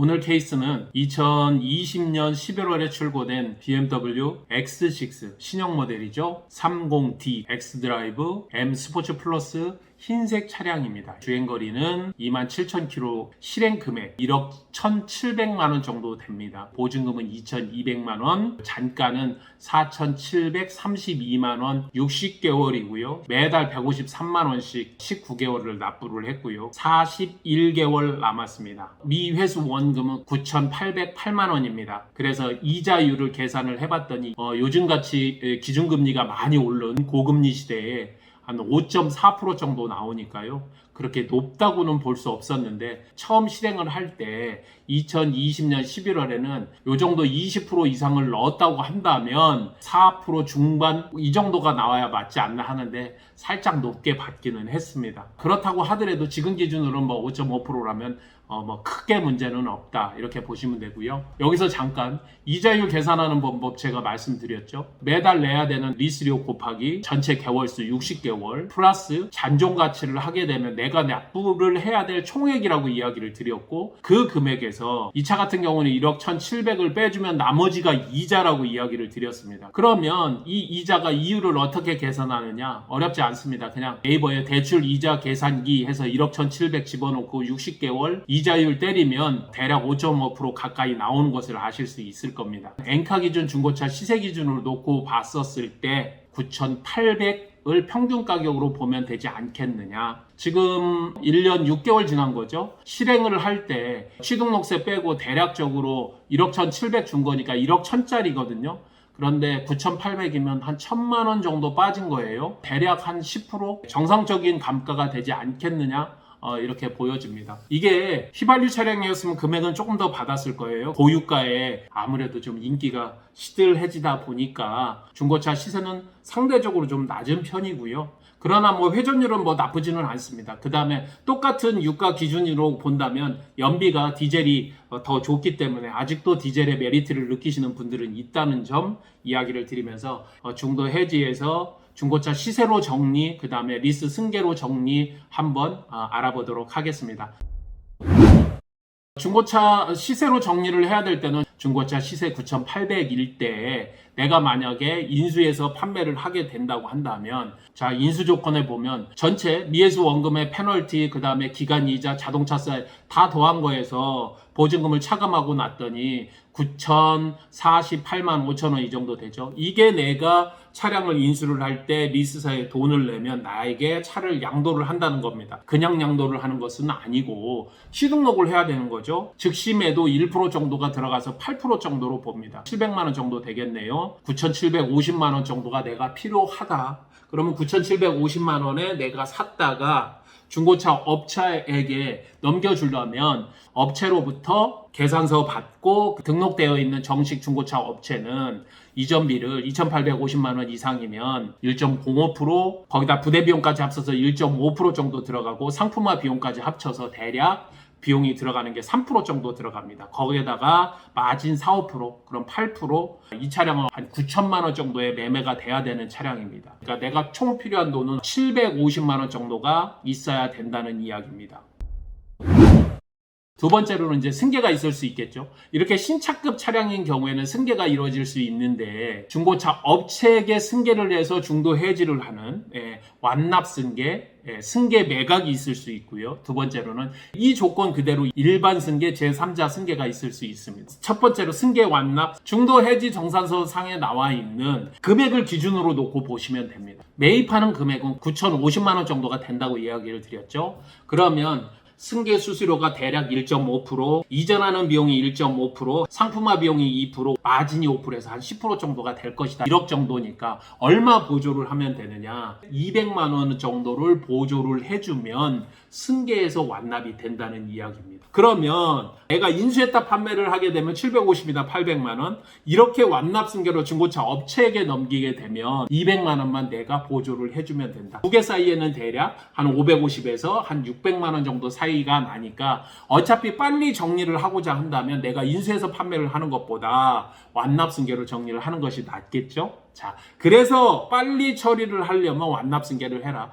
오늘 케이스는 2020년 11월에 출고된 BMW X6 신형 모델이죠. 30D X 드라이브 M 스포츠 플러스 흰색 차량입니다. 주행거리는 27,000km, 실행 금액 1억 1,700만원 정도 됩니다. 보증금은 2,200만원, 잔가는 4,732만원, 60개월이고요. 매달 153만원씩 19개월을 납부를 했고요. 41개월 남았습니다. 미회수 원금은 9,808만원입니다. 그래서 이자율을 계산을 해봤더니 어, 요즘같이 기준금리가 많이 오른 고금리 시대에 한 5.4% 정도 나오니까요. 그렇게 높다고는 볼 수 없었는데 처음 실행을 할 때 2020년 11월에는 요 정도 20% 이상을 넣었다고 한다면 4% 중반 이 정도가 나와야 맞지 않나 하는데 살짝 높게 받기는 했습니다. 그렇다고 하더라도 지금 기준으로는 뭐 5.5%라면 어, 뭐 크게 문제는 없다 이렇게 보시면 되고요. 여기서 잠깐 이자율 계산하는 방법 제가 말씀드렸죠. 매달 내야 되는 리스료 곱하기 전체 개월수 60개월 플러스 잔존 가치를 하게 되면 내가 납부를 해야 될 총액이라고 이야기를 드렸고 그 금액에서 이 차 같은 경우는 1억 1,700을 빼주면 나머지가 이자라고 이야기를 드렸습니다. 그러면 이 이자가 이율을 어떻게 계산하느냐 어렵지 않습니다. 그냥 네이버에 대출 이자 계산기 해서 1억 1,700 집어넣고 60개월 이자율 때리면 대략 5.5% 가까이 나오는 것을 아실 수 있을 겁니다. 엔카 기준 중고차 시세 기준으로 놓고 봤었을 때 9,800을 평균 가격으로 보면 되지 않겠느냐. 지금 1년 6개월 지난 거죠. 실행을 할 때 취등록세 빼고 대략적으로 1억 1,700 준 거니까 1억 1,000짜리거든요. 그런데 9,800이면 한 1,000만 원 정도 빠진 거예요. 대략 한 10% 정상적인 감가가 되지 않겠느냐? 어, 이렇게 보여집니다. 이게 휘발유 차량이었으면 금액은 조금 더 받았을 거예요. 고유가에 아무래도 좀 인기가 시들해지다 보니까 중고차 시세는 상대적으로 좀 낮은 편이고요. 그러나 뭐 회전율은 뭐 나쁘지는 않습니다. 그 다음에 똑같은 유가 기준으로 본다면 연비가 디젤이 어, 더 좋기 때문에 아직도 디젤의 메리트를 느끼시는 분들은 있다는 점 이야기를 드리면서 어, 중도 해지에서 중고차 시세로 정리, 그 다음에 리스 승계로 정리 한번 아, 알아보도록 하겠습니다. 중고차 시세로 정리를 해야 될 때는 중고차 시세 9,800일 때 내가 만약에 인수해서 판매를 하게 된다고 한다면 자 인수 조건에 보면 전체 미해수 원금의 페널티 그 다음에 기간 이자 자동차세 다 더한 거에서 보증금을 차감하고 났더니 9,048만 5천 원 이 정도 되죠. 이게 내가 차량을 인수를 할 때 리스사에 돈을 내면 나에게 차를 양도를 한다는 겁니다. 그냥 양도를 하는 것은 아니고 시등록을 해야 되는 거죠. 즉시 매도 1% 정도가 들어가서 8% 정도로 봅니다. 700만 원 정도 되겠네요. 9,750만 원 정도가 내가 필요하다. 그러면 9,750만 원에 내가 샀다가 중고차 업체에게 넘겨주려면 업체로부터 계산서 받고 등록되어 있는 정식 중고차 업체는 이전비를 2,850만 원 이상이면 1.05% 거기다 부대 비용까지 합쳐서 1.5% 정도 들어가고 상품화 비용까지 합쳐서 대략 비용이 들어가는 게 3% 정도 들어갑니다. 거기에다가 마진 4, 5% 그럼 8%이 차량은 한 9천만 원 정도의 매매가 돼야 되는 차량입니다. 그러니까 내가 총 필요한 돈은 750만 원 정도가 있어야 된다는 이야기입니다. 두 번째로는 이제 승계가 있을 수 있겠죠. 이렇게 신차급 차량인 경우에는 승계가 이루어질 수 있는데 중고차 업체에게 승계를 해서 중도 해지를 하는 예, 완납 승계, 예, 승계 매각이 있을 수 있고요. 두 번째로는 이 조건 그대로 일반 승계, 제3자 승계가 있을 수 있습니다. 첫 번째로 승계 완납, 중도 해지 정산서 상에 나와 있는 금액을 기준으로 놓고 보시면 됩니다. 매입하는 금액은 9,050만 원 정도가 된다고 이야기를 드렸죠. 그러면 승계 수수료가 대략 1.5%, 이전하는 비용이 1.5%, 상품화 비용이 2%, 마진이 5%에서 한 10% 정도가 될 것이다. 1억 정도니까 얼마 보조를 하면 되느냐? 200만 원 정도를 보조를 해주면 승계에서 완납이 된다는 이야기입니다. 그러면 내가 인수했다 판매를 하게 되면 750이다 800만 원 이렇게 완납 승계로 중고차 업체에게 넘기게 되면 200만 원만 내가 보조를 해주면 된다. 두 개 사이에는 대략 한 550에서 한 600만 원 정도 사이 가 나니까 어차피 빨리 정리를 하고자 한다면 내가 인수해서 판매를 하는 것보다 완납 승계로 정리를 하는 것이 낫겠죠? 자, 그래서 빨리 처리를 하려면 완납 승계를 해라.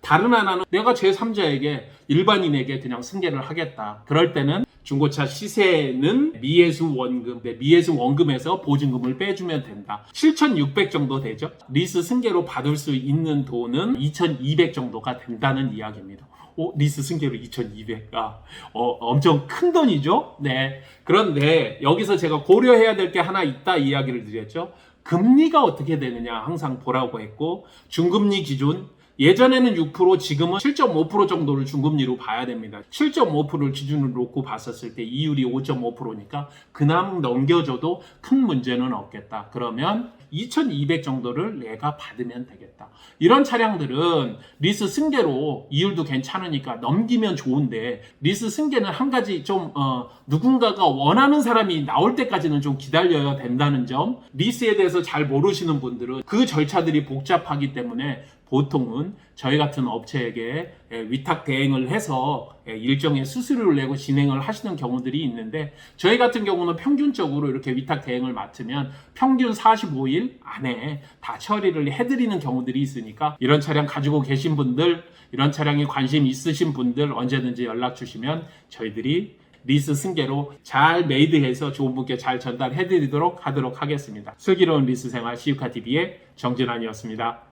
다른 하나는 내가 제3자에게 일반인에게 그냥 승계를 하겠다. 그럴 때는 중고차 시세는 미해수 원금, 네, 미해수 원금에서 보증금을 빼주면 된다. 7,600 정도 되죠. 리스 승계로 받을 수 있는 돈은 2,200 정도가 된다는 이야기입니다. 오, 리스 승계로 2,200. 아, 어, 엄청 큰 돈이죠? 네. 그런데 여기서 제가 고려해야 될 게 하나 있다 이야기를 드렸죠. 금리가 어떻게 되느냐 항상 보라고 했고, 중금리 기준, 예전에는 6%, 지금은 7.5% 정도를 중금리로 봐야 됩니다. 7.5%를 기준으로 놓고 봤었을 때 이율이 5.5%니까 그남 넘겨줘도 큰 문제는 없겠다. 그러면 2,200 정도를 내가 받으면 되겠다. 이런 차량들은 리스 승계로 이율도 괜찮으니까 넘기면 좋은데 리스 승계는 한 가지 좀 어, 누군가가 원하는 사람이 나올 때까지는 좀 기다려야 된다는 점 리스에 대해서 잘 모르시는 분들은 그 절차들이 복잡하기 때문에 보통은 저희 같은 업체에게 예, 위탁 대행을 해서 예, 일정의 수수료를 내고 진행을 하시는 경우들이 있는데 저희 같은 경우는 평균적으로 이렇게 위탁 대행을 맡으면 평균 45일 안에 다 처리를 해드리는 경우들이 있으니까 이런 차량 가지고 계신 분들 이런 차량에 관심 있으신 분들 언제든지 연락 주시면 저희들이 리스 승계로 잘 메이드해서 좋은 분께 잘 전달해 드리도록 하도록 하겠습니다. 슬기로운 리스 생활 시우카 TV의 정진환이었습니다.